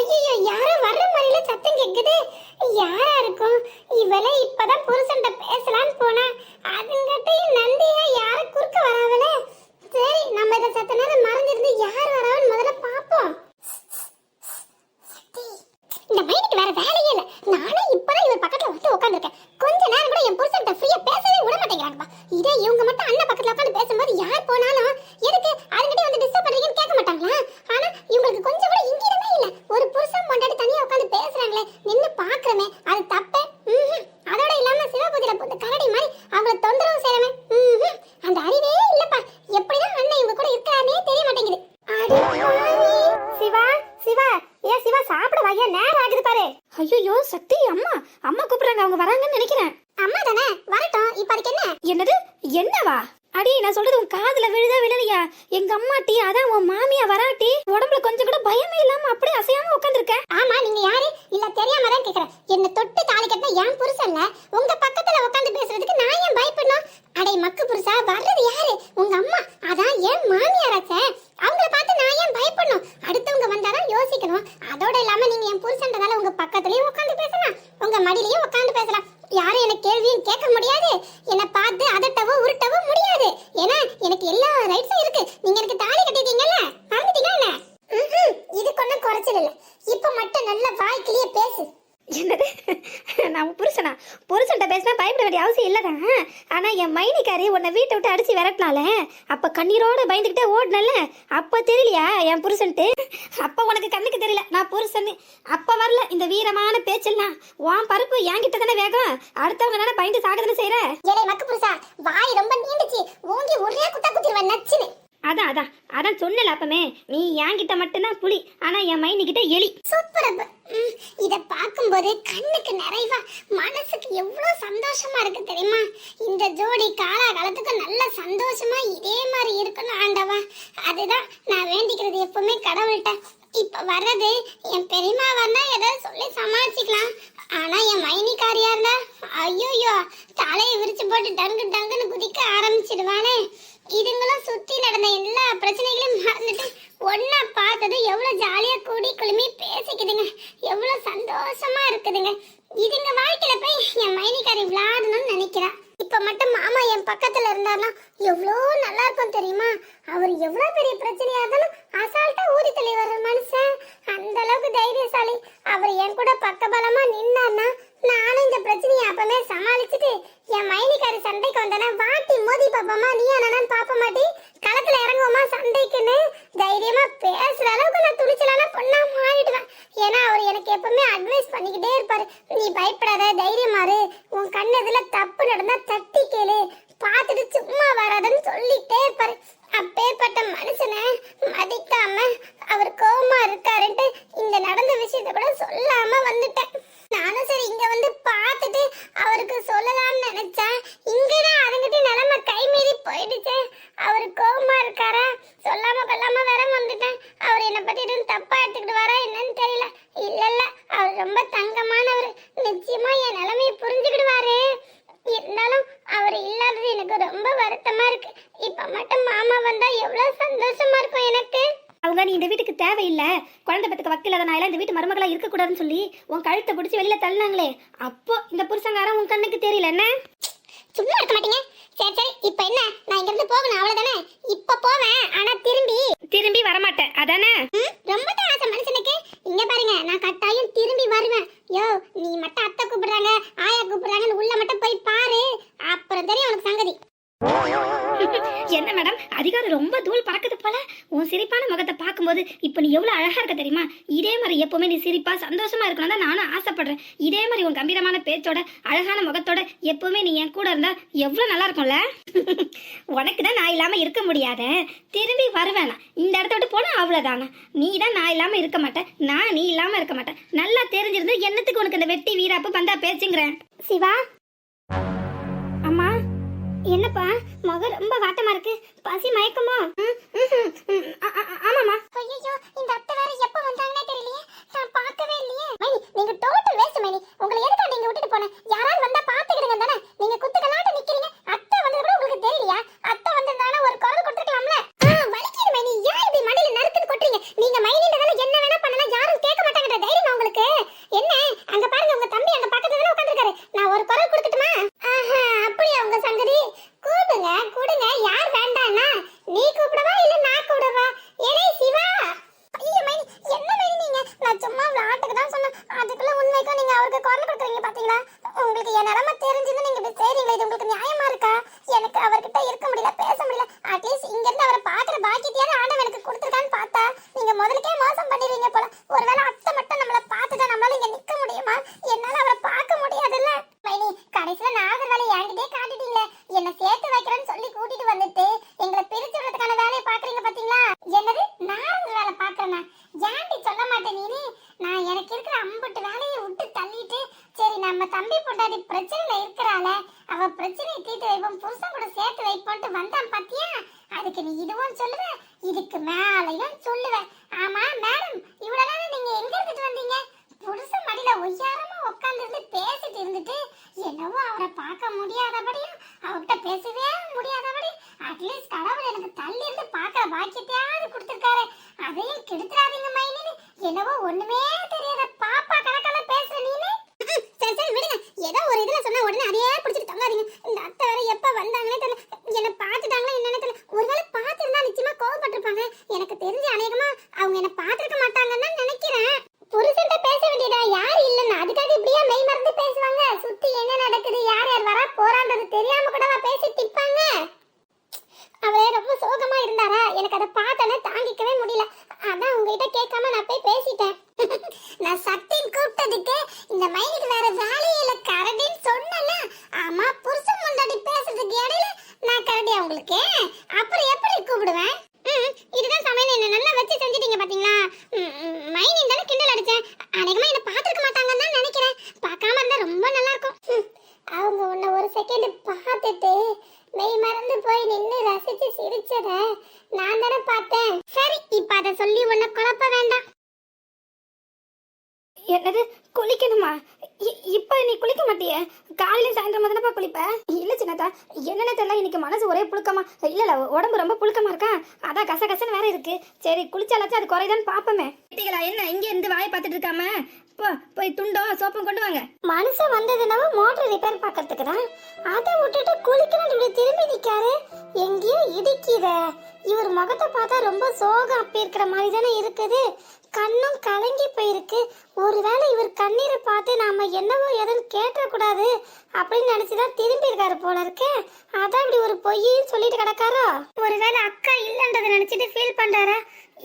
ஐயோ யாரோ வர்ற மாதிரில சத்தம் கேக்குது. யாரா இருக்கும்? இவளே இப்பதான் புருஷன்ட்ட பேசலாம்னு போனா அதுங்கட்டையும் நந்தியா யார குறுக்க வராவல சரி நம்ம இத சத்த நேரம் மறைஞ்சிருந்து யார் வராவன்னு முதல்ல பாப்போம் இந்த மைனுக்கு வேற வேலையே இல்ல. நானே இப்பதான் இவர் பக்கத்துல வந்து உட்காந்துருக்கேன் கொஞ்ச நேரம் கூட என் புருஷன்ட்ட ஃப்ரீயா பேசவே விட மாட்டேங்கிறாங்கப்பா. இதே இவங்க மட்டும் அண்ணன் பக்கத்துல உட்காந்து பேசும்போது யார் போனாலும் எதுக்கு அதுகிட்ட வந்து டிஸ்டர்ப் பண்றீங்கன்னு கேட்க மாட்டாங்களா? ஆனா இவங்களுக்கு கொஞ்சம் கூட இங்கிடமே இல்ல ஒரு புருஷன் பொண்டாட்டி தனியா உட்காந்து பேசுறாங்களே நின்னு பாக்குறமே அது தப்பே ம்ஹும். அதோட இல்லாம சிவபூஜையில போட்டு கரடி மாதிரி அவங்கள தொந்தரவு செய்யறவன் ம்ஹும். அந்த அறிவே இல்லப்பா எப்படிதான் அண்ணன் இவங்க கூட இருக்கிறானே தெரிய மாட்டேங்குது அடி பாவி. சிவா சிவா ஏ சிவா சாப்பிட வையா நேரம் ஆகுது பாரு ஐயோ சக்தி அம்மா அம்மா கூப்பிடுறாங்க அவங்க வராங்கன்னு நினைக்கிறேன் அம்மா தானே வரட்டும் இப்ப அதுக்கு என்ன என்னது என்னவா அடி நான் சொல்றது உன் காதுல விழுதா விழலையா எங்க அம்மாட்டி அதான் உன் மாமியா வராட்டி உடம்புல கொஞ்சம் கூட பயமே இல்லாம அப்படியே அசையாம உட்காந்துருக்க ஆமா நீங்க யாரு இல்ல தெரியாம தான் கேக்குறேன் என்ன தொட்டு தாலி கட்டின என் புருஷன்ல உங்க பக்கத்துல உட்கார்ந்து பேசுறதுக்கு நான் ஏன் பயப்படணும் அடே மக்கு புருஷா வர்றது யாரு உங்க அம்மா அதான் ஏன் மாமியாராச்சே அவங்கள பார்த்து நான் ஏன் பயப்படணும் அடுத்தவங்க வந்தாதான் யோசிக்கணும் அதோட இல்லாம நீங்க என் புருஷன்றதால உங்க பக்கத்துலயும் உட்கார்ந்து பேசலாம் உங்க மடியிலயும் உட்கார்ந்து பேசலாம் யாரும் என்ன கேள்வியும் கேட்க முடியாது என்ன பார்த்து அதட்டவோ உருட்டவோ முடியாது ஏன்னா எனக்கு எல்லா ரைட்ஸும் இருக்கு நீங்க எனக்கு தாலி கட்டிட்டீங்கல்ல மறந்துட்டீங்களா என்ன ம்ஹும். இதுக்கு ஒன்றும் குறைச்சல் இல்லை இப்போ மட்டும் நல்ல வாய்க்கிலேயே பேசு என்னது நான் உன் புருஷனா புருஷன்ட்ட பேசினா பயப்பட வேண்டிய அவசியம் இல்லதான் ஆனா என் மைனிக்காரி உன்னை வீட்டை விட்டு அடிச்சு விரட்டினால அப்ப கண்ணீரோட பயந்துகிட்டே ஓடுனல அப்போ தெரியலையா? என் புருஷன்ட்டு? அப்போ உனக்கு கண்ணுக்கு தெரியல. நான் புருஷன் அப்ப வரல. இந்த வீரமான பேச்செல்லாம். உன் பருப்பு என்கிட்ட தானே வேகம். அடுத்தவங்க தானே பயந்து சாகுதுன்னு செய்யற ஏழை மக்கு புருஷா. வாய் ரொம்ப நீண்டுச்சு. ஓங்கி ஒரே குத்தா குத்திடுவேன் நச்சுன்னு. அதான் அதான். அதான் சொன்னல அப்பமே. நீ என்கிட்ட மட்டும்தான் புலி ஆனா என் மைனிக்கிட்ட எலி. சூப்பர் அப்ப. இத பார்க்கும்போது கண்ணுக்கு நிறைவா மனசுக்கு எவ்வளவு சந்தோஷமா இருக்கு தெரியுமா? இந்த ஜோடி காலாகாலத்துக்கு நல்ல சந்தோஷமா இதே மாதிரி இருக்கணும் ஆண்டவா. அதுதான் நான் வேண்டிக்கிறது எப்பவுமே கடவுள்கிட்ட. இப்ப வர்றது என் பெரியமா வந்தா ஏதாவது சொல்லி சமாளிச்சுக்கலாம். ஆனா என் மைனிக்காரியா இருந்தா ஐயோயோ தலையை விரிச்சு போட்டு டங்கு டங்குன்னு குதிக்க ஆரம்பிச்சிடுவானே. இதுங்களும் சுத்தி நடந்த எல்லா பிரச்சனைகளையும் மறந்துட்டு ஒன்னா பார்த்தது எவ்வளவு ஜாலியா கூடி குழுமி பேசிக்குதுங்க. எவ்வளவு சந்தோஷமா இருக்குதுங்க. இதுங்க வாழ்க்கையில போய் என் மைனிக்காரி விளையாடணும்னு நினைக்கிறேன் இப்ப மட்டும் மாமா என் பக்கத்துல இருந்தாருன்னா எவ்வளோ நல்லா இருக்கும் தெரியுமா? அவர் எவ்வளவு பெரிய பிரச்சனையா இருந்தாலும் அசால்ட்டா ஊதி தள்ளி வர்ற மனுஷன். அந்த அளவுக்கு தைரியசாலி. அவர் என் கூட பக்கபலமா நின்னார்னா நானும் இந்த பிரச்சனையை அப்பவே சமாளிச்சுட்டு என் மைனிக்காரி சண்டைக்கு வந்தேன்னா வாட்டி மோதி பாப்போமா நீ என்னன்னு பாப்ப மாட்டி களத்துல இறங்குவோமா சண்டைக்குன்னு தைரியமா பேசுற அளவுக்கு நான் துணிச்சலான பொண்ணா மாறிடுவேன் ஏன்னா அவர் எனக்கு எப்பவுமே அட்வைஸ் பண்ணிக்கிட்டே இருப்பாரு நீ பயப்படாத தைரியமா இரு உன் கண்ணு இதுல தப்பு நடந்தா தட்டி கேளு பார்த்துட்டு சும்மா வராதன்னு சொல்லிட்டே இருப்பாரு அப்பேற்பட்ட மனுஷனை மதிக்காம அவர் கோவமா இருக்காருன்ட்டு இந்த நடந்த விஷயத்த கூட சொல்லாம வந்துட்டேன் நானும் சரி இங்க வந்து பார்த்துட்டு அவருக்கு சொல்லலாம்னு நினைச்சேன் இங்கதான் அதுங்கிட்ட நிலைமை கை மீறி போயிடுச்சு அவர் கோவமா இருக்காரா சொல்லாம கொல்லாம வேற வந்துட்டேன் அவர் என்னை பத்தி எதுவும் தப்பா எடுத்துக்கிட்டு வரா என்னன்னு தெரியல இல்ல இல்ல அவர் ரொம்ப தங்கமானவர் நிச்சயமா என் நிலைமையை புரிஞ்சுக்கிடுவாரு இருந்தாலும் அவர் இல்லாதது எனக்கு ரொம்ப வருத்தமா இருக்கு இப்ப மட்டும் மாமா வந்தா எவ்வளவு சந்தோஷமா இருக்கும் எனக்கு அவங்க நீ இந்த வீட்டுக்கு தேவையில்லை பத்துக்கு வக்கில்லாத நாயெல்லாம் இந்த வீட்டு மருமகளா இருக்கக்கூடாதுன்னு சொல்லி உன் கழுத்தை பிடிச்சி வெளியில தள்ளினாங்களே. அப்போ இந்த புருஷங்காரன் உன் கண்ணுக்கு தெரியல என்ன? சும்மா இருக்க மாட்டீங்க. சரி சரி இப்ப என்ன? நான் இங்க இருந்து போகணும் அவ்வளவுதானே? இப்ப போவேன் ஆனா திரும்பி. திரும்பி வரமாட்டேன். அதானே? ரொம்ப தான் ஆசை மனுஷனுக்கு. இங்க பாருங்க நான் கட்டாயம் திரும்பி வருவேன். யோ நீ மட்டும் அத்தை கூப்பிடுறாங்க ஆயா கூப்பிடுறாங்கன்னு உள்ள மட்டும் போய் பாரு. அப்புறம் தெரியும் உனக்கு சங்கதி. என்ன மேடம் அதிகாரம் ரொம்ப தூள் பறக்குது போல. உன் சிரிப்பான முகத்தை பார்க்கும்போது இப்போ நீ எவ்வளவு அழகா இருக்க தெரியுமா? இதே மாதிரி எப்பவுமே நீ சிரிப்பா சந்தோஷமா இருக்கணும் தான் நானும் ஆசைப்படுறேன். இதே மாதிரி உன் கம்பீரமான பேச்சோட அழகான முகத்தோட எப்பவுமே நீ என் கூட இருந்தா எவ்வளவு நல்லா இருக்கும்ல? உனக்கு தான் நான் இல்லாம இருக்க முடியாத. திரும்பி வருவேனா? இந்த இடத்த விட்டு போனா அவ்வளவுதானா? நீ தான் நான் இல்லாம இருக்க மாட்டேன். நான் நீ இல்லாம இருக்க மாட்டேன். நல்லா தெரிஞ்சிருந்து என்னத்துக்கு உனக்கு இந்த வெட்டி வீராப்பு பந்தா பேச்சுங்கிறேன்? சிவா என்னப்பா முகம் ரொம்ப வாட்டமா இருக்கு. பசி மயக்கமா? ஆமாமா ஐயோ இந்த அத்தை வேற எப்ப தெரிஞ்சுன்னு நீங்க இப்படி இது உங்களுக்கு நியாயமா இருக்கா? எனக்கு அவர்கிட்ட இருக்க முடியல. சொல்லுவேன்? இதுக்கு மேலையும் சொல்லுவேன். ஆமா மேடம் இவ்வளவு நேரம் நீங்க எங்க இருந்துட்டு வந்தீங்க? புருஷன் மடியில ஒய்யாரமா உட்கார்ந்து இருந்து பேசிட்டு இருந்துட்டு என்னவோ அவரை பார்க்க முடியாதபடியும் அவர்கிட்ட பேசவே முடியாதபடி அட்லீஸ்ட் கடவுள் எனக்கு தள்ளி இருந்து பார்க்க பாக்கியத்தையாவது கொடுத்துருக்காரு. அதையும் கெடுத்துறாதீங்க மைனின்னு என்னவோ ஒண்ணுமே தெரியாத பாப்பா கணக்கெல்லாம் பேசுற நீனு. சரி சரி விடுங்க ஏதோ ஒரு இதுல சொன்னா உடனே அதையே பிடிச்சிட்டு தொங்காதீங்க. இந்த அத்தை வேற எப்ப வந்தாங்களே தெரியல என்ன பார்த்துட்டாங்களா என்னன்னு தெரியல ஒருவேளை பார்த்திருந்தா நிச்சயமா கோவப்பட்டிருப்பாங்க. எனக்கு தெரிஞ்சு அநேகமா அவங்க என்ன பாத்துருக்க மாட்டாங்கன்னு நினைக்கிறேன். புருஷன் பேச வேண்டிய யார் இல்லைன்னு அதுக்காக இப்படியே மெய் மறந்து பேசுவாங்க சுத்தி என்ன நடக்குது யார் யார் வரா போறான்றது தெரியாம கூடவா பேசி திப்பாங்க அவரே ரொம்ப சோகமா இருந்தாரா எனக்கு அதை பார்த்தோன்னே தாங்கிக்கவே முடியல அதான் உங்ககிட்ட கேட்காம நான் போய் பேசிட்டேன் நான் சத்தின் கூப்பிட்டதுக்கு இந்த மைனுக்கு வேற வேலையே இல்ல கரடின்னு சொன்னல ஆமா புருஷன் முன்னாடி பேசுறதுக்கு இடையில நான் கரடி உங்களுக்கு அப்புறம் எப்படி கூப்பிடுவேன் ம், இதுதான் சமையல் என்ன நல்லா வச்சு செஞ்சிட்டீங்க பாத்தீங்களா ம், ம், மைனின் தானே கிண்டல் அடிச்சேன் அநேகமா என்ன பார்த்திருக்க மாட்டாங்கன்னு தான் நினைக்கிறேன் பார்க்காம இருந்தா ரொம்ப நல்லா இருக்கும் ம், அவங்க உன்னை ஒரு செகண்ட் பார்த்துட்டு மெய் மறந்து போய் நின்று ரசிச்சு சிரிச்சத நான் தானே பார்த்தேன். சரி இப்ப அதை சொல்லி உன்னை குழப்ப வேண்டாம். என்னது குளிக்கணுமா? இ- இப்ப நீ குளிக்க மாட்டியே? காலையில சாயந்தரம் தானப்பா குளிப்ப? இல்ல சின்னதா என்னன்னு தெரியல இன்னைக்கு மனசு ஒரே புழுக்கமா. இல்ல இல்ல உடம்பு ரொம்ப புழுக்கமா இருக்கா? அதான் கச கசன்னு வேற இருக்கு. சரி குளிச்சாலாச்சும் அது குறையுதான்னு பாப்போமே. என்ன இங்க இருந்து வாயை பார்த்துட்டு இருக்காம? போ போய் துண்டும் சோப்பும் கொண்டு வாங்க. மனுஷன் வந்ததுனால மோட்டர் ரிப்பேர் பார்க்கறதுக்கு தான். அதை விட்டுட்டு குளிக்கணும் இப்படி திரும்பி நிக்காரு. எங்கேயோ இடிக்கிற இவர் முகத்தை பார்த்தா ரொம்ப சோகம் அப்படி இருக்கிற மாதிரி தானே இருக்குது. கண்ணும் கலங்கி போயிருக்கு. ஒருவேளை இவர் கண்ணீரை பார்த்து நாம என்னவோ எதுன்னு கேட்டக்கூடாது அப்படின்னு நினைச்சுதான் திரும்பி இருக்காரு போல இருக்கு. அதான் இப்படி ஒரு பொய்யும் சொல்லிட்டு கிடக்காரோ? ஒருவேளை அக்கா இல்லைன்றதை நினைச்சிட்டு ஃபீல் பண்றாரா?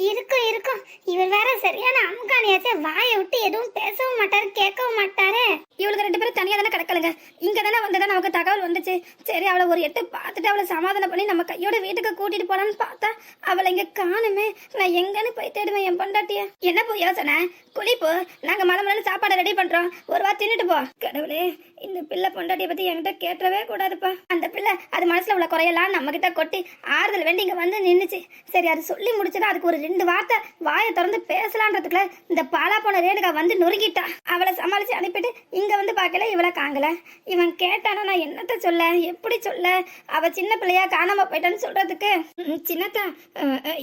இருக்கும் இருக்கும். இவர் வேற சரியான அமுகானியாச்சே வாயை விட்டு எதுவும் பேசவும் மாட்டாரு கேட்கவும் மாட்டாரு. இவளுக்கு ரெண்டு பேரும் தனியா தானே கிடக்கலுங்க. இங்க தானே வந்ததா நமக்கு தகவல் வந்துச்சு. சரி அவளை ஒரு எட்டு பார்த்துட்டு அவளை சமாதானம் பண்ணி நம்ம கையோட வீட்டுக்கு கூட்டிட்டு போலான்னு பார்த்தா அவளை இங்க காணுமே. நான் எங்கன்னு போய் தேடுவேன் என் பொண்டாட்டிய. என்ன போ யோசனை? குளிப்பு. நாங்க மலை மலை சாப்பாடு ரெடி பண்றோம். ஒரு வாரம் தின்னுட்டு போ. கடவுளே இந்த பிள்ளை பொண்டாட்டிய பத்தி என்கிட்ட கேட்டவே கூடாதுப்பா. அந்த பிள்ளை அது மனசுல உள்ள குறையெல்லாம் நம்ம கிட்ட கொட்டி ஆறுதல் வேண்டி இங்க வந்து நின்றுச்சு சரி அது சொல்லி முடிச்சதா அதுக்கு ஒரு ரெண்டு வார்த்தை வாயை திறந்து பேசலான்றதுக்குள்ள இந்த பாலா போன ரேணுகா வந்து நொறுக்கிட்டா அவளை சமாளிச்சு அனுப்பிட்டு இங்க வந்து பார்க்கல இவளை காங்கல. இவன் கேட்டானா நான் என்னத்த சொல்ல? எப்படி சொல்ல? அவ சின்ன பிள்ளையா காணாம போயிட்டான்னு சொல்றதுக்கு. சின்னத்தா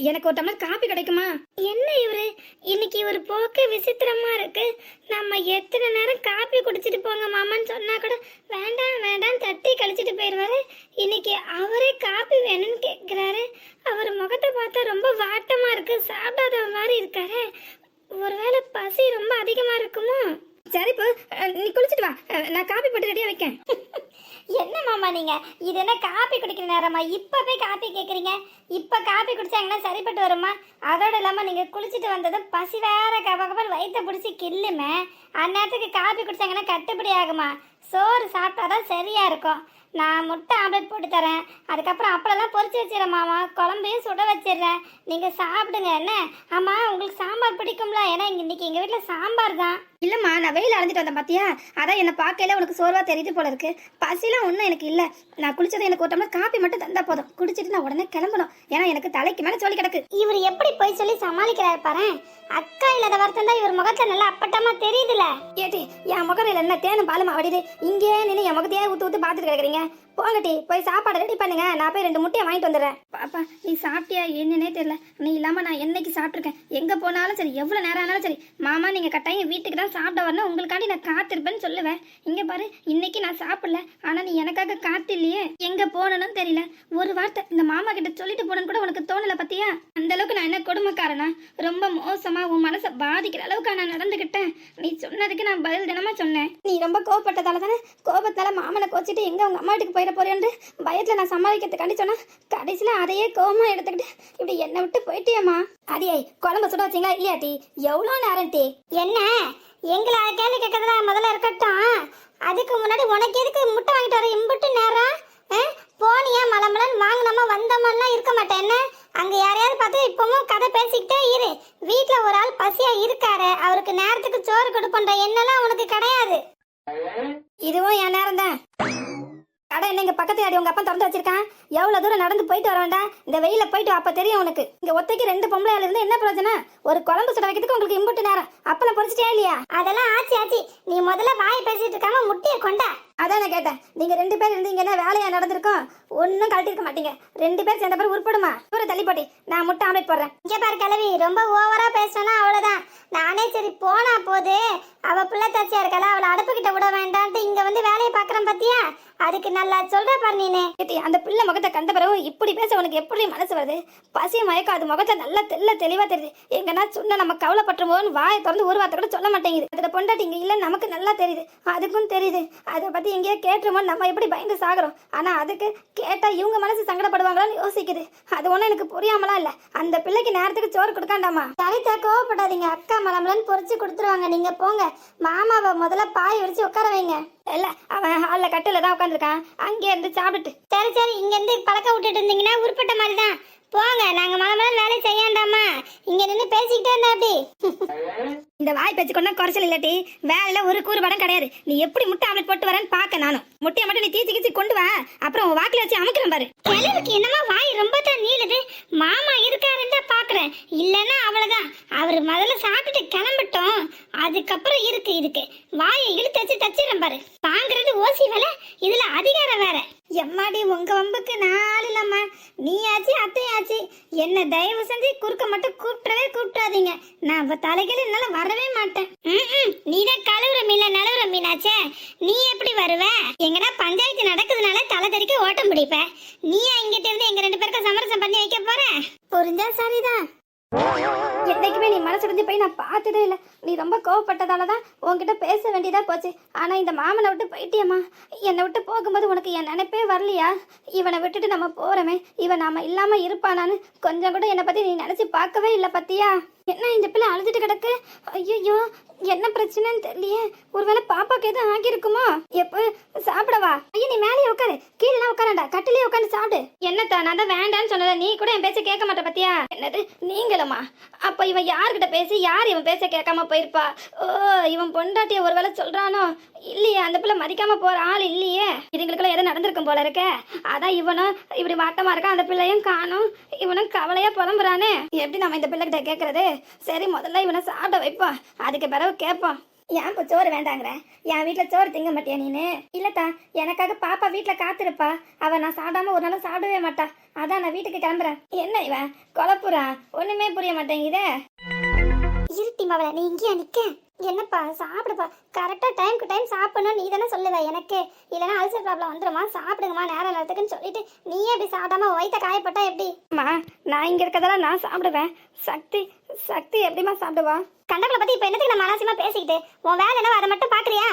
எனக்கு ஒரு டம்ளர் காப்பி கிடைக்குமா? என்ன இவரு? இன்னைக்கு ஒரு போக்கு விசித்திரமா இருக்கு. நம்ம எத்தனை நேரம் காப்பி குடிச்சிட்டு போங்க மாமான்னு சொன்னா கூட வேண்டாம் வேண்டாம் தட்டி கழிச்சிட்டு போயிடுவாரு இன்னைக்கு அவரே காப்பி வேணும்னு கேட்கிறாரு அவர் முகத்தை பார்த்தா ரொம்ப வாட்டமா இருக்கு. சாப்பிடாத மாதிரி இருக்காரு. ஒருவேளை பசி ரொம்ப அதிகமா இருக்குமோ? சரி இப்போ நீ குளிச்சிட்டு வா. நான் காப்பி போட்டு ரெடியா வைக்கேன். என்ன மாமா நீங்க? இது என்ன காப்பி குடிக்கிற நேரமா? இப்ப போய் காப்பி கேக்குறீங்க? இப்ப காப்பி குடிச்சாங்கன்னா சரிப்பட்டு வருமா? அதோட இல்லாம நீங்க குளிச்சுட்டு வந்ததும் பசி வேற கபகபல் வயிற்ற பிடிச்சி கில்லுமே அந்நேரத்துக்கு காப்பி குடிச்சாங்கன்னா கட்டுப்படி ஆகுமா? சோறு சாப்பிட்டாதான் சரியா இருக்கும். நான் முட்டை ஆம்லெட் போட்டு தரேன். அதுக்கப்புறம் அப்பளம்லாம் பொரிச்சு வச்சிடறேன் மாமா. குழம்பையும் சுட வச்சிடுறேன். நீங்க சாப்பிடுங்க என்ன? ஆமா உங்களுக்கு சாம்பார் பிடிக்கும்ல. ஏன்னா இங்க- இன்னைக்கு எங்க வீட்ல சாம்பார் தான். இல்லம்மா நான் வெயில் அலைஞ்சிட்டு வந்தேன் பாத்தியா? அதான் என்ன பார்க்கையில உனக்கு சோர்வா தெரியுது போல இருக்கு. பசிலாம் ஒன்றும் எனக்கு இல்ல. நான் குளிச்சது எனக்கு ஒரு டம்ளர் காப்பி மட்டும் தந்தா போதும். குடிச்சிட்டு நான் உடனே கிளம்பணும். ஏன்னா எனக்கு தலைக்கு மேல சோழி கிடக்கு. இவர் எப்படி போய் சொல்லி சமாளிக்கிறாரு பாரு. அக்கா இல்லாத வருத்தம் தான் இவர் முகத்துல நல்லா அப்பட்டமா தெரியுதுல. ஏட்டி என் முகரையில் என்ன தேனும் பாலுமா வடிது இங்கே நின்று என் முகத்தையே ஊத்து ஊத்து பார்த்துட்டு கிடக்குறீங்க. はい。போங்கட்டி போய் சாப்பாடு ரெடி பண்ணுங்க. நான் போய் ரெண்டு முட்டையை வாங்கிட்டு வந்துடுறேன். பாப்பா நீ சாப்பிட்டியா என்னன்னே தெரியல. நீ இல்லாம நான் என்னைக்கு சாப்பிட்ருக்கேன் எங்க போனாலும் சரி எவ்வளவு நேரம் ஆனாலும் சரி மாமா நீங்க கட்டாயம் வீட்டுக்கு தான் சாப்பிட வரணும். உங்களுக்காண்டி நான் காத்திருப்பேன்னு சொல்லுவேன். இங்க பாரு இன்னைக்கு நான் சாப்பிடல. ஆனா நீ எனக்காக காத்து இல்லையே எங்க போனனும் தெரியல. ஒரு வார்த்தை இந்த மாமா கிட்ட சொல்லிட்டு போனன்னு கூட உனக்கு தோணல பத்தியா? அந்த அளவுக்கு நான் என்ன கொடுமைக்காரனா? ரொம்ப மோசமா உன் மனசை பாதிக்கிற அளவுக்கு நான் நடந்துகிட்டேன். நீ சொன்னதுக்கு நான் பதில் தினமா சொன்னேன். நீ ரொம்ப கோவப்பட்டதால தானே கோபத்தால மாமனை கோச்சிட்டு எங்க உங்க அம்மா வீட்டுக்கு போயிட போறேன்னு பயத்துல நான் சமாளிக்கிறதுக்காண்டி சொன்னா கடைசியில அதையே கோவமா எடுத்துக்கிட்டு இப்படி என்னை விட்டு போயிட்டியம்மா. அடியே குழம்பு சுட வச்சீங்களா இல்லையாட்டி எவ்வளோ நேரம் டீ? என்ன? எங்களை கேள்வி கேட்கறதுல முதல்ல இருக்கட்டும். அதுக்கு முன்னாடி உனக்கு எதுக்கு முட்டை வாங்கிட்டு வர இம்புட்டு நேரம்? ஆ? போனியா மலமலன்னு வாங்கினோமா வந்தோமாலாம் இருக்க மாட்டேன். என்ன? அங்க யாரையாவது பார்த்து இப்பவும் கதை பேசிக்கிட்டே இரு. வீட்ல ஒரு ஆள் பசியா இருக்காரு. அவருக்கு நேரத்துக்கு சோறு கொடுப்பன்ற எண்ணெல்லாம் உனக்கு கிடையாது. இதுவும் என் நேரம் தான் கடை என்ன இங்க பக்கத்து அடி உங்க அப்பா திறந்து வச்சிருக்கான்? எவ்வளவு தூரம் நடந்து போயிட்டு வர வேண்டாம். இந்த வெயில போயிட்டு அப்ப தெரியும் உனக்கு. இங்க ஒத்தைக்கு ரெண்டு பொம்பளை இருந்து என்ன பிரயோஜனம்? ஒரு குழம்பு சுட வைக்கிறதுக்கு உங்களுக்கு இம்புட்டு நேரம். அப்பளம் பொரிச்சிட்டே இல்லையா? அதெல்லாம் ஆச்சு ஆச்சு. நீ முதல்ல வாய் பேசிட்டு இருக்காம முட்டிய கொண்டா. அதான் நான் கேட்டேன். நீங்க ரெண்டு பேர் இருந்தீங்கன்னா வேலையா நடந்திருக்கும்? ஒன்னும் கழட்டிருக்க மாட்டீங்க. ரெண்டு பேர் சேர்ந்த பேர் உருப்படுமா? ஒரு தள்ளி போட்டி. நான் முட்டை ஆம்லேட் போடுறேன். இங்க பாரு கிழவி ரொம்ப ஓவரா பேசினா அவ்வளவுதான். நானே சரி போனா போது. அவ பிள்ளை தச்சியா இருக்கல அவளை அடுப்பு கிட்ட விட வேண்டான்ட்டு இங்க வந்து வேலையை பாக்குறேன் பாத்தியா? அதுக்கு நல்லா சொல்ற பாரு நீனு. ஏட்டி அந்த பிள்ளை முகத்தை கண்ட பிறகு இப்படி பேச உனக்கு எப்படி மனசு வருது? பசி மயக்கம் அது முகத்தை நல்லா தெல்ல தெளிவா தெரியுது. எங்கன்னா சொன்ன நம்ம கவலைப்பட்டுருமோன்னு வாயை திறந்து ஒரு வார்த்தை கூட சொல்ல மாட்டேங்குது. அதில் பொண்டாட்டி இங்க நமக்கு நல்லா தெரியுது. அதுக்கும் தெரியுது. அதை பத்தி எங்கேயோ கேட்டுருமோ நம்ம எப்படி பயந்து சாகுறோம்? ஆனா அதுக்கு கேட்டா இவங்க மனசு சங்கடப்படுவாங்களான்னு யோசிக்குது. அது ஒன்றும் எனக்கு புரியாமலாம் இல்ல. அந்த பிள்ளைக்கு நேரத்துக்கு சோறு கொடுக்காண்டாமா? சரிதா கோவப்படாதீங்க. அக்கா மலமலன்னு பொறிச்சு கொடுத்துருவாங்க. நீங்க போங்க. மாமாவை முதல்ல பாய் விரிச்சு உட்கார வைங்க. இல்ல அவன் ஹால்ல கட்டுல தான் உட்காந்துருக்கான் அங்கே இருந்து சாப்பிட்டுட்டு. சரி சரி இங்க இருந்து பழக்க விட்டுட்டு இருந்தீங்கன்னா உருப்பட்ட மாதிரி தான். போங்க நாங்க மலமலன் வேலை செய்யாண்டாமா? இங்க நின்று பேசிக்கிட்டே இருந்தா அப்படி இந்த வாய் பேச்சு கொண்டா குறைச்சல் இல்லாட்டி வேலையில ஒரு கூறு படம் கிடையாது. நீ எப்படி முட்டை ஆம்லெட் போட்டு வரேன்னு பார்க்க நானும். முட்டையை மட்டும் நீ தீச்சு கீச்சு கொண்டு வா. அப்புறம் உன் வாக்குல வச்சு அமுக்கிறேன் பாரு. கிழவுக்கு என்னமா வாய் ரொம்ப தான் நீளுது. மாமா இருக்காருன்னு தான் பாக்குறேன் இல்லைன்னா அவ்வளவுதான். அவர் முதல்ல சாப்பிட்டுட்டு கிளம்பட்டும். அதுக்கப்புறம் இருக்கு இதுக்கு வாயை இழுத்து வச்சு தச்சிடும் பாரு. வாங்குறது ஓசி வேலை இதுல அதிகாரம் வேற. எம்மாடி உங்க வம்புக்கு நாள் இல்லம்மா நீயாச்சு அத்தையாச்சு. என்ன தயவு செஞ்சு குறுக்க மட்டும் கூப்பிட்டவே கூப்பிட்டாதீங்க நான் அவ தலைகள் என்னால வரவே மாட்டேன். நீ நீதான் கழுவுற மீன நழுவுற மீனாச்சே. நீ எப்படி வருவ? எங்கடா பஞ்சாயத்து நடக்குதுனால தலை தெறிக்க ஓட்டம் பிடிப்ப? நீயா இங்கிட்ட இருந்து எங்க ரெண்டு பேருக்கும் சமரசம் பண்ணி வைக்க போற? புரிஞ்சா சரிதான். என்னைக்குமே நீ மனசுடைஞ்சு போய் நான் பார்த்ததே இல்லை. நீ ரொம்ப கோவப்பட்டதால தான் உன்கிட்ட பேச வேண்டியதா போச்சு. ஆனா இந்த மாமனை விட்டு போயிட்டியம்மா. என்னை விட்டு போகும்போது உனக்கு என் நினைப்பே வரலையா? இவனை விட்டுட்டு நம்ம போகிறோமே இவன் நாம இல்லாம இருப்பானான்னு கொஞ்சம் கூட என்னை பத்தி நீ நினைச்சு பார்க்கவே இல்லை பத்தியா? என்ன இந்த பிள்ளை அழுதுட்டு கிடக்கு? ஐயோ என்ன பிரச்சனைன்னு தெரியலையே. ஒருவேளை பாப்பாக்கு எதுவும் ஆகியிருக்குமோ? எப்போ சாப்பிடவா? ஐயோ நீ மேலேயே உட்காரு. கீழே உட்காரண்டா. கட்டிலே உட்காந்து சாப்பிடு. என்னத்தா நான் தான் வேண்டான்னு சொன்னதை நீ கூட என் பேச்ச கேட்க மாட்ட பத்தியா? என்னது? நீங்களுமா? அப்ப இவன் யார்கிட்ட பேசி யார் இவன் பேச்ச கேட்காம போயிருப்பா? ஓ இவன் பொண்டாட்டிய ஒருவேளை சொல்றானோ? இல்லையே அந்த பிள்ளை மதிக்காம போற ஆள் இல்லையே. இதுங்களுக்குள்ள எதோ நடந்திருக்கும் போல இருக்க. அதான் இவனும் இப்படி வாட்டமா இருக்கான் அந்த பிள்ளையும் காணும். இவனும் கவலையா புலம்புறானே. எப்படி நம்ம இந்த பிள்ளைகிட்ட கேட்கறது? சரி முதல்ல இவனை சாப்பிட வைப்போம். அதுக்கு பிறகு கேட்போம். ஏன் இப்போ சோறு வேண்டாங்கிற? என் வீட்டில் சோறு திங்க மாட்டியா நீனு? இல்லைத்தா எனக்காக பாப்பா வீட்டில் காத்திருப்பா. அவ நான் சாப்பிடாம ஒரு நாளும் சாப்பிடவே மாட்டா. அதான் நான் வீட்டுக்கு கிளம்புறேன். என்ன இவன் கொலப்புறா? ஒண்ணுமே புரிய மாட்டேங்குதே. இருட்டி மவள நீ இங்கேயா நிற்க என்னப்பா சாப்பிடுப்பா. கரெக்டா டைம்க்கு டைம் சாப்பிடணும் நீ தானே சொல்லுவ எனக்கு. இல்லைன்னா அல்சர் ப்ராப்ளம் வந்துருமா? சாப்பிடுங்கம்மா நேரம் நேரத்துக்குன்னு சொல்லிட்டு நீயே இப்படி சாப்பிடாம வயித்த காயப்பட்டா எப்படி? அம்மா நான் இங்க இருக்கறதெல்லாம் நான் சாப்பிடுவேன். சக்தி சக்தி எப்படிம்மா சாப்பிடுவா? கண்டக்களை பத்தி இப்ப என்னத்துக்கு நம்ம அனாவசியமா பேசிக்கிட்டு? உன் வேலை என்னவோ அதை மட்டும் பாக்குறியா?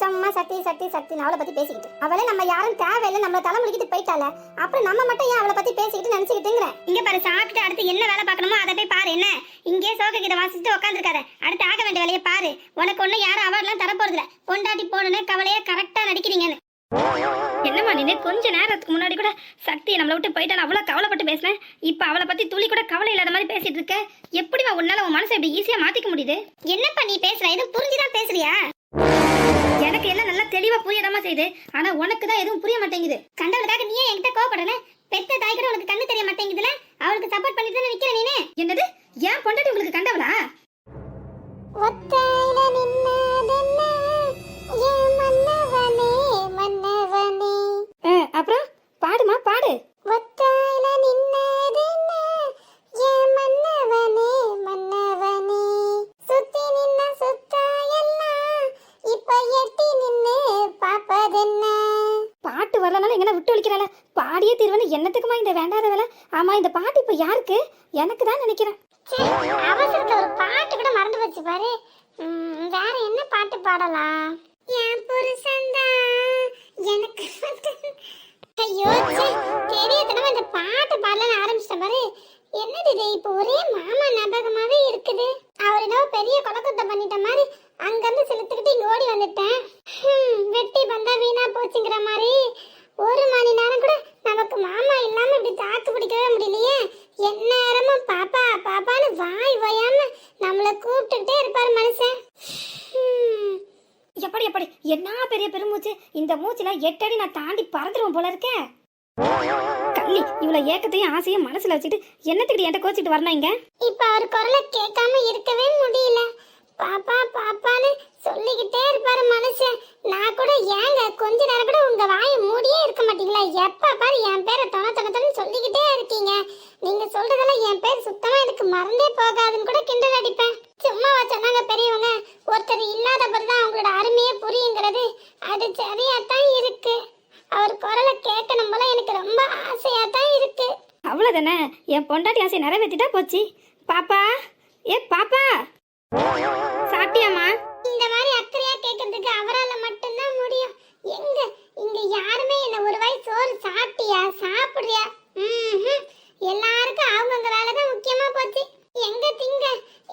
சும்மா சக்தி சக்தி சக்தி அவளை பத்தி பேசிக்கிட்டு. அவளே நம்ம யாரும் தேவையில்லை நம்ம தலைமுடிக்கிட்டு போயிட்டால அப்புறம் நம்ம மட்டும் ஏன் அவளை பத்தி பேசிக்கிட்டு நினைச்சுக்கிட்டுங்கிற? இங்க பாரு சாப்பிட்டு அடுத்து என்ன வேலை பார்க்கணுமோ அதை போய் பாரு என்ன? இங்கே சோக கிட்ட வாசிச்சுட்டு உட்காந்துருக்காத அடுத்து ஆக வேண்டிய வேலையை பாரு. உனக்கு ஒண்ணு யாரும் அவார்ட்லாம் தரப்போறதில்ல. பொண்டாட்டி போனோன்னு கவலையா கரெக்டா நடிக்கிறீங்கன்னு. என்னம்மா நீ கொஞ்ச நேரத்துக்கு முன்னாடி கூட சக்தி நம்மளை விட்டு போயிட்டாலும் அவ்வளோ கவலைப்பட்டு பேசுனேன் இப்போ அவளை பத்தி துளி கூட கவலை இல்லாத மாதிரி பேசிட்டு இருக்க. எப்படிமா உன்னால உன் மனசை இப்படி ஈஸியா மாத்திக்க முடியுது? என்னப்பா நீ பேசுற? எதுவும் புரிஞ்சுதான் பேசுறியா? எனக்கு எல்லாம் நல்லா தெளிவா புரியதாமா செய்யுது. ஆனா உனக்கு தான் எதுவும் புரிய மாட்டேங்குது. கண்டவளுக்காக நீயே என்கிட்ட கோவப்படல பெத்த தாய் கூட உனக்கு கண்ணு தெரிய மாட்டேங்குதுல? அவளுக்கு சப்போர்ட் பண்ணிட்டு தானே நிக்கிற நீனே? என்னது? ஏன் பொண்டாட்டி உங்களுக்கு கண்டவளா? ஒத்தையில நின்னதென்ன? ஏன் மன்னா இருக்குது இப்போ ஒரே மாமா ஞாபகமாவே இருக்குது. அவர் ஏதோ பெரிய கொலக்கத்தை பண்ணிட்ட மாதிரி அங்கிருந்து செலுத்துக்கிட்டு இங்க ஓடி வந்துட்டேன். வெட்டி பந்தா வீணா போச்சுங்கிற மாதிரி ஒரு மணி நேரம் கூட நமக்கு மாமா இல்லாம இப்படி தாக்கு பிடிக்கவே முடியலையே. எந்நேரமும் பாப்பா பாப்பான்னு வாய் ஓயாம நம்மளை கூப்பிட்டுட்டே இருப்பாரு மனுஷன். எப்படி எப்படி? என்ன பெரிய பெருமூச்சு? இந்த மூச்சுல எட்டடி நான் தாண்டி பறந்துருவோம் போல இருக்கேன் கள்ளி இவ்வளவு ஏக்கத்தையும் ஆசையும் மனசுல வச்சுட்டு என்னத்துக்கு என்கிட்ட கோச்சிட்டு வரணும் இங்க? இப்ப அவர் குரலை கேட்காம இருக்கவே முடியல. பாப்பா பாப்பான்னு சொல்லிக்கிட்டே இருப்பாரு மனுஷன் நான் கூட ஏங்க கொஞ்ச நேரம் கூட உங்க வாயை மூடியே இருக்க மாட்டீங்களா எப்ப பாரு என் பேரை தொண தொண தொண சொல்லிக்கிட்டே இருக்கீங்க நீங்க சொல்றதெல்லாம் என் பேர் சுத்தமா எனக்கு மறந்தே போகாதுன்னு கூட கிண்டல் அடிப்பேன் சும்மாவா சொன்னாங்க பெரியவங்க ஒருத்தர் இல்லாத தான் அவங்களோட அருமையே புரியுங்கிறது அது சரியா தான் இருக்கு அவர் குரலை கேட்கணும் போல எனக்கு ரொம்ப ஆசையா தான் இருக்கு அவ்வளவுதானே என் பொண்டாட்டி ஆசையை நிறைவேற்றிட்டா போச்சு பாப்பா ஏ பாப்பா சாப்பிட்டியாம்மா இந்த மாதிரி அக்கறையா கேட்கறதுக்கு அவரால மட்டும்தான் முடியும் எங்க இங்க யாருமே என்ன ஒரு வாய் சோறு சாப்பிட்டியா சாப்பிடுறியா எல்லாருக்கும் அவங்கவுங்க வேலை தான் முக்கியமா போச்சு. எங்க திங்க?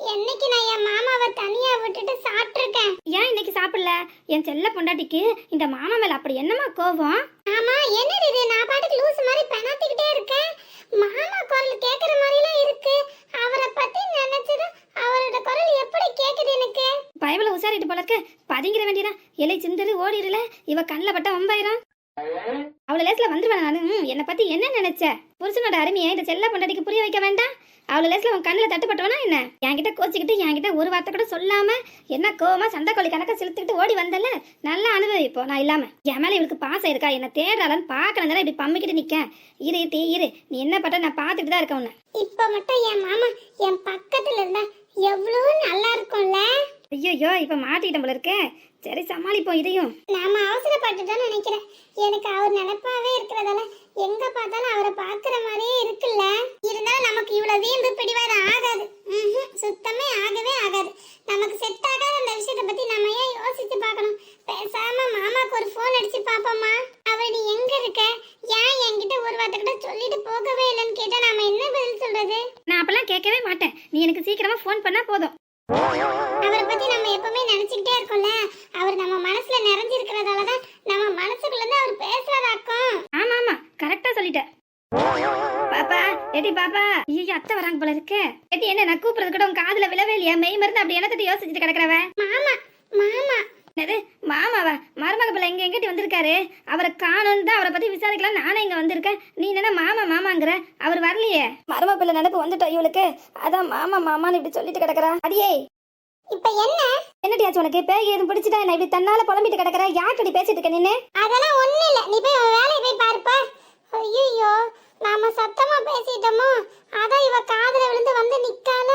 என்னைக்கு நான் என் மாமாவை தனியா விட்டுட்டு சாப்பிட்டுருக்கேன்? ஏன் இன்னைக்கு சாப்பிடல? என் செல்ல பொண்டாட்டிக்கு இந்த மாமா மேல அப்படி என்னம்மா கோவம் ஆமா என்னது இது நான் பாட்டுக்கு லூஸ் மாதிரி பெணாத்திக்கிட்டே இருக்கேன் மாமா குரல் கேக்குற மாதிரிலாம் இருக்கு அவரை பத்தி நினைச்சது அவரோட குரல் எப்படி கேக்குது எனக்கு பயபல உசாரிட்டு போல இருக்க பதுங்கிற வேண்டியதா இலை சிந்தரு ஓடிடுல இவ கண்ணில் பட்ட ஒம்பாயிரம் அவளை லேஸ்ல வந்துருவேன் நானு ம், என்னை பத்தி என்ன நினைச்ச புருஷனோட அருமையை இந்த செல்ல பொண்டாட்டிக்கு புரிய வைக்க வேண்டாம் அவளை லேஸ்ல உன் கண்ணில் தட்டுப்பட்டவனா என்ன என்கிட்ட கோச்சிக்கிட்டு என்கிட்ட ஒரு வார்த்தை கூட சொல்லாம என்ன கோவமா சண்டை கோழி கணக்க செலுத்திக்கிட்டு ஓடி வந்தல நல்லா அனுபவிப்போ நான் இல்லாம. என் மேல இவளுக்கு பாசம் இருக்கா? என்ன தேடுறாளான்னு பார்க்கணும் தானே இப்படி பம்மிக்கிட்டு நிக்க. இரு இரு இரு. நீ என்ன பண்ற? நான் பார்த்துட்டு தான் இருக்கேன் உன்னை. இப்ப மட்டும் என் மாமா என் பக்கத்துல இருந்தா எவ்வளவு நல்லா இருக்கும்ல? ஐயோ இப்ப மாட்டிக்கிட்டேன் போல இருக்கே. சரி சமாளிப்போம் இதையும். நாம அவசரப்பட்டுட்டோம்னு நினைக்கிறேன். எனக்கு அவர் நினைப்பாவே இருக்கிறதால எங்க பார்த்தாலும் அவரை பாக்குற மாதிரியே இருக்குல்ல? இருந்தாலும் நமக்கு இவ்வளவு வீம்பு பிடிவாதம் ஆகாது. சுத்தமே ஆகவே ஆகாது. நமக்கு செட் ஆகாத அந்த விஷயத்தை பத்தி நம்ம ஏன் யோசிச்சு பார்க்கணும்? பேசாம மாமாக்கு ஒரு ஃபோன் அடிச்சு பாப்போமா அவ நீ எங்க இருக்க? ஏன் என்கிட்ட ஒரு வார்த்தை கூட சொல்லிட்டு போகவே இல்லைன்னு கேட்டா நாம என்ன பதில் சொல்றது? நான் அப்பெல்லாம் கேட்கவே மாட்டேன். நீ எனக்கு சீக்கிரமா ஃபோன் பண்ணா போதும். அவரை பத்தி நம்ம எப்பவுமே நினைச்சுக்கிட்டே இருக்கோம்ல அவர் நம்ம மனசுல நிறைஞ்சிருக்கிறதால தான் நம்ம மனசுக்குள்ள இருந்து அவர் பேசுறதாக்கும் ஆமா ஆமா கரெக்டா சொல்லிட்ட பாப்பா ஏடி பாப்பா ஐயோ அத்தை வராங்க போல இருக்கு ஏடி என்ன நான் கூப்பிடுறது கூட உன் காதுல விழவே இல்லையா மெய் மருந்து அப்படி என்னத்தை யோசிச்சுட்டு கிடக்குறவ மாமா மாமா என்னது மாமாவா மருமக பிள்ளை எங்க எங்கிட்ட வந்திருக்காரு அவரை காணும்னு தான் அவரை பத்தி விசாரிக்கலாம் நானே இங்க வந்திருக்கேன் நீ என்ன மாமா மாமாங்கிற அவர் வரலையே மருமக பிள்ளை நினைப்பு வந்துட்டோம் இவளுக்கு? அதான் மாமா மாமான்னு இப்படி சொல்லிட்டு கிடக்குறா. அடியே. இப்ப என்ன? என்னடியாச்சு உனக்கு? பேய் எதுவும் பிடிச்சிட்டா என்ன? இப்படி தன்னால புலம்பிட்டு கிடக்குற? யார்கிட்ட பேசிட்டு இருக்க நின்னு? அதெல்லாம் ஒண்ணு இல்ல. நீ போய் வேலையை போய் பாருப்பா. ஐயோ நாம சத்தமா பேசிட்டோமோ? அதான் இவ காதுல விழுந்து வந்து நிக்கால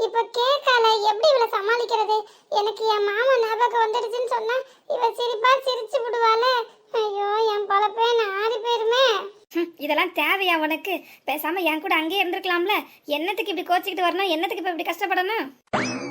இப்ப கேட்கால எப்படி இவளை சமாளிக்கிறது? எனக்கு என் மாமா ஞாபகம் வந்துடுச்சுன்னு சொன்னா இவ சிரிப்பா சிரிச்சு விடுவாள. ஐயோ என் பழப்பே நாலு பேருமே ஹம், இதெல்லாம் தேவையா உனக்கு? பேசாம என் கூட அங்கேயே இருந்திருக்கலாம்ல. என்னத்துக்கு இப்படி கோச்சிக்கிட்டு வரணும்? என்னத்துக்கு இப்ப இப்படி கஷ்டப்படணும்?